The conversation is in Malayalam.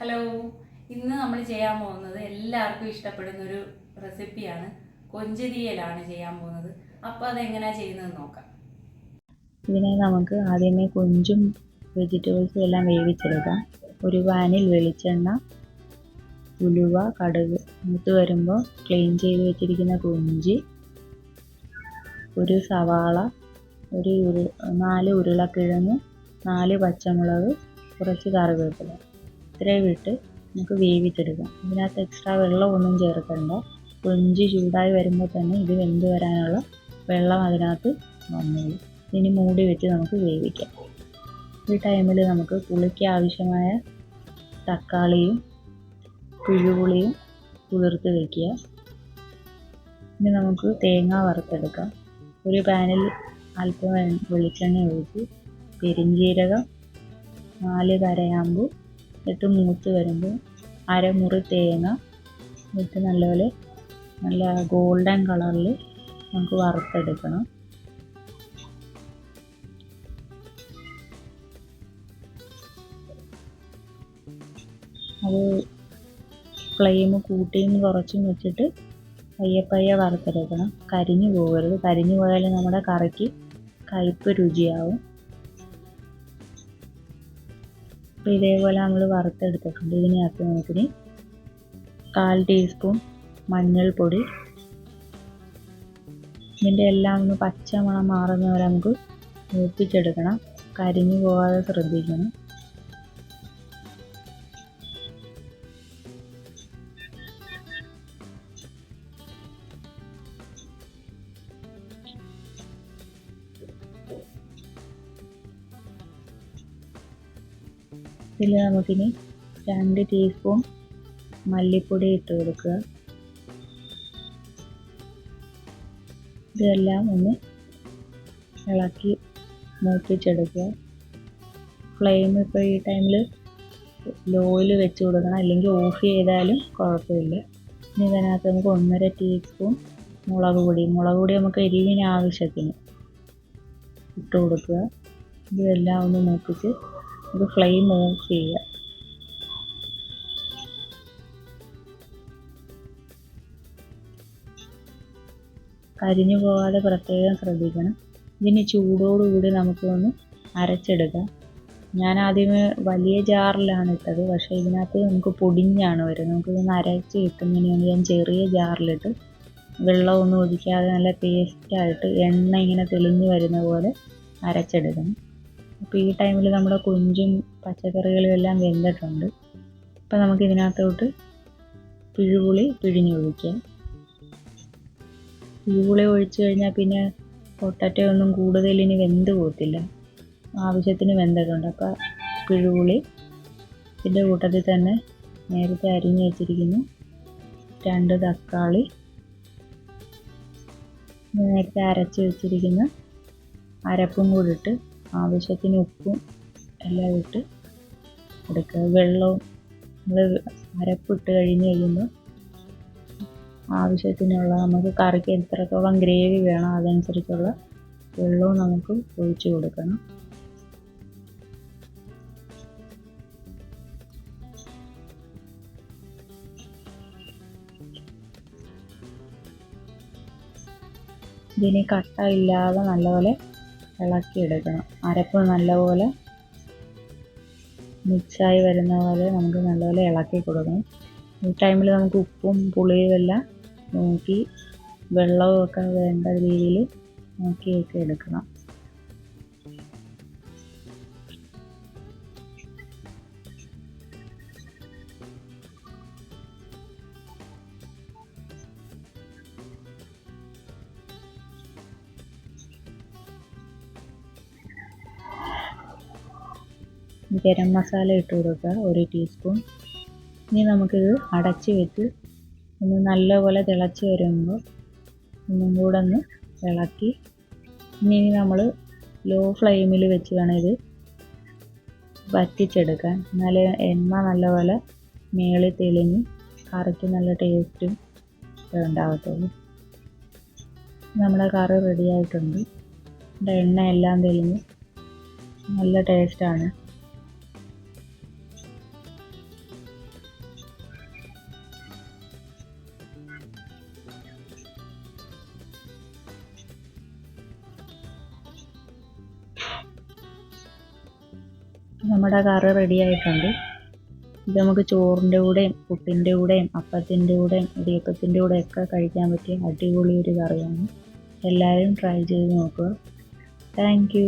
ഹലോ ഇന്ന് നമ്മൾ ചെയ്യാൻ പോകുന്നത് എല്ലാവർക്കും ഇഷ്ടപ്പെടുന്ന ഒരു റെസിപ്പിയാണ് കൊഞ്ചുതീയലാണ് ചെയ്യാൻ പോകുന്നത്. അപ്പോൾ അതെങ്ങനെയാണ് ചെയ്യുന്നത് നോക്കാം. ഇതിനെ നമുക്ക് ആദ്യമേ കൊഞ്ചും വെജിറ്റബിൾസും എല്ലാം വേവിച്ചെടുക്കാം. ഒരു വാനിൽ വെളിച്ചെണ്ണ ഉലുവ കടുക് മൂത്ത് വരുമ്പോൾ ക്ലീൻ ചെയ്ത് വെച്ചിരിക്കുന്ന കൊഞ്ചി ഒരു സവാള ഒരു നാല് ഉരുളക്കിഴങ്ങ് നാല് പച്ചമുളക് കുറച്ച് കറിവേപ്പില. ഇത്രയും ഇട്ട് നമുക്ക് വേവിച്ചെടുക്കാം. ഇതിനകത്ത് എക്സ്ട്രാ വെള്ളമൊന്നും ചേർക്കണ്ട. കൊഞ്ച് ചൂടായി വരുമ്പോൾ തന്നെ ഇത് വെന്ത് വരാനുള്ള വെള്ളം അതിനകത്ത് വന്നോളൂ. ഇനി മൂടി വെച്ച് നമുക്ക് വേവിക്കാം. ഈ ടൈമിൽ നമുക്ക് പുളിക്ക് ആവശ്യമായ തക്കാളിയും പുഴുപുളിയും കുതിർത്ത് വയ്ക്കുക ഇനി നമുക്ക് തേങ്ങ വറുത്തെടുക്കാം. ഒരു പാനിൽ അല്പം വെളിച്ചെണ്ണ ഒഴിച്ച് പെരിഞ്ജീരകം നാല് കരയാമ്പു ഇട്ട് മൂത്ത് വരുമ്പോൾ അരമുറി തേങ്ങ ഇട്ട് നല്ലപോലെ നല്ല ഗോൾഡൻ കളറിൽ നമുക്ക് വറുത്തെടുക്കണം. അത് ഫ്ലെയിം കൂട്ടിയും കുറച്ചും വെച്ചിട്ട് പയ്യെ പയ്യെ വറുത്തെടുക്കണം. കരിഞ്ഞു പോകരുത്. കരിഞ്ഞു പോയാൽ നമ്മുടെ കറിക്ക് കയ്പ്പ് രുചിയാവും. അപ്പോൾ ഇതേപോലെ നമ്മൾ വറുത്തെടുത്തിട്ടുണ്ട്. ഇതിനകത്ത് നമുക്കിനി കാൽ ടീസ്പൂൺ മഞ്ഞൾപ്പൊടി. ഇതിന്റെ എല്ലാം ഒന്ന് പച്ച മണം മാറുന്ന വരെ നമുക്ക് മൂപ്പിച്ചെടുക്കണം. കരിഞ്ഞു പോകാതെ ശ്രദ്ധിക്കണം. ഇതിൽ നമുക്കിനി രണ്ട് ടീസ്പൂൺ മല്ലിപ്പൊടി ഇട്ട് കൊടുക്കുക. ഇതെല്ലാം ഒന്ന് ഇളക്കി മൂപ്പിച്ചെടുക്കുക. ഫ്ലെയിം ഇപ്പോൾ ഈ ടൈമിൽ ലോയിൽ വെച്ച് കൊടുക്കണം. അല്ലെങ്കിൽ ഓഫ് ചെയ്താലും കുഴപ്പമില്ല. ഇനി ഇതിനകത്ത് നമുക്ക് ഒന്നര ടീസ്പൂൺ മുളക് പൊടി. മുളക് പൊടി നമുക്ക് എരിവിന് ആവശ്യത്തിന് ഇട്ട് കൊടുക്കുക. ഇതെല്ലാം ഒന്ന് മൂപ്പിച്ച് ഇത് ഫ്ലെയിം ഓഫ് ചെയ്യുക കരിഞ്ഞു പോകാതെ പ്രത്യേകം ശ്രദ്ധിക്കണം. ഇതിന് ചൂടോടുകൂടി നമുക്ക് ഒന്ന് അരച്ചെടുക്കാം. ഞാൻ ആദ്യമേ വലിയ ജാറിലാണ് ഇട്ടത് പക്ഷേ ഇതിനകത്ത് നമുക്ക് പൊടിഞ്ഞാണ് വരുന്നത്. നമുക്ക് ഇതൊന്ന് അരച്ച് കിട്ടുന്നതിന് വേണ്ടി ഞാൻ ചെറിയ ജാറിലിട്ട്. വെള്ളമൊന്നും ഒഴിക്കാതെ നല്ല പേസ്റ്റായിട്ട് എണ്ണ ഇങ്ങനെ തെളിഞ്ഞു വരുന്ന പോലെ അരച്ചെടുക്കണം. അപ്പോൾ ഈ ടൈമിൽ നമ്മുടെ കൊഞ്ചും പച്ചക്കറികളും എല്ലാം വെന്തിട്ടുണ്ട്. അപ്പോൾ നമുക്ക് ഇതിനകത്തോട്ട് പിഴുപുളി പിഴിഞ്ഞൊഴിക്കാം പിഴുപുളി ഒഴിച്ചു കഴിഞ്ഞാൽ പിന്നെ പൊട്ടറ്റോ ഒന്നും കൂടുതൽ ഇനി വെന്ത് പോകത്തില്ല. ആവശ്യത്തിന് വെന്തിട്ടുണ്ട്. അപ്പോൾ പിഴുപുളി ഇതിന്റെ കൂട്ടത്തിൽ തന്നെ നേരത്തെ അരിഞ്ഞു വെച്ചിരിക്കുന്നു. രണ്ട് തക്കാളി നേരത്തെ അരച്ച് വെച്ചിരിക്കുന്ന അരപ്പും കൂടി ഇട്ട് ആവശ്യത്തിന് ഉപ്പും എല്ലാം ഇട്ട് എടുക്കുക. വെള്ളവും നമ്മൾ അരപ്പിട്ട് കഴിഞ്ഞ് കഴിയുമ്പോൾ ആവശ്യത്തിനുള്ള നമുക്ക് കറിക്ക് എത്രത്തോളം ഗ്രേവി വേണം അതനുസരിച്ചുള്ള വെള്ളവും നമുക്ക് ഒഴിച്ച് കൊടുക്കണം. ഇതിന് കട്ട ഇല്ലാതെ നല്ലപോലെ ഇളക്കിയെടുക്കണം അരപ്പ് നല്ലപോലെ മിക്സായി വരുന്ന പോലെ നമുക്ക് നല്ലപോലെ ഇളക്കി കൊടുക്കണം. ഈ ടൈമിൽ നമുക്ക് ഉപ്പും പുളിയും എല്ലാം നോക്കി വെള്ളവും ഒക്കെ വേണ്ട രീതിയിൽ നോക്കിയൊക്കെ എടുക്കണം. ഗരം മസാല ഇട്ട് കൊടുക്കുക ഒരു ടീസ്പൂൺ ഇനി നമുക്കിത് അടച്ച് വെച്ച് ഒന്ന് നല്ലപോലെ തിളച്ച് വരുമ്പോൾ ഒന്നും കൂടെ ഒന്ന് ഇളക്കി. ഇനി നമ്മൾ ലോ ഫ്ലെയിമിൽ വെച്ച് വേണം ഇത് വറ്റിച്ചെടുക്കാൻ. എന്നാലേ എണ്ണ നല്ലപോലെ മേളിൽ തെളിഞ്ഞ് കറിക്ക് നല്ല ടേസ്റ്റും ഉണ്ടാകത്തുള്ളൂ നമ്മുടെ കറി റെഡി ആയിട്ടുണ്ട്. എണ്ണ എല്ലാം തെളിഞ്ഞ് നല്ല ടേസ്റ്റാണ് നമ്മുടെ കറി റെഡി ആയിട്ടുണ്ട്. ഇത് നമുക്ക് ചോറിന്റെ കൂടെയും പുട്ടിന്റെ കൂടെയും അപ്പത്തിന്റെ കൂടെയും ഇടിയപ്പത്തിന്റെ കൂടെ ഒക്കെ കഴിക്കാൻ പറ്റിയ അടിപൊളി ഒരു കറിയാണ്. എല്ലാവരും ട്രൈ ചെയ്ത് നോക്കുക. താങ്ക്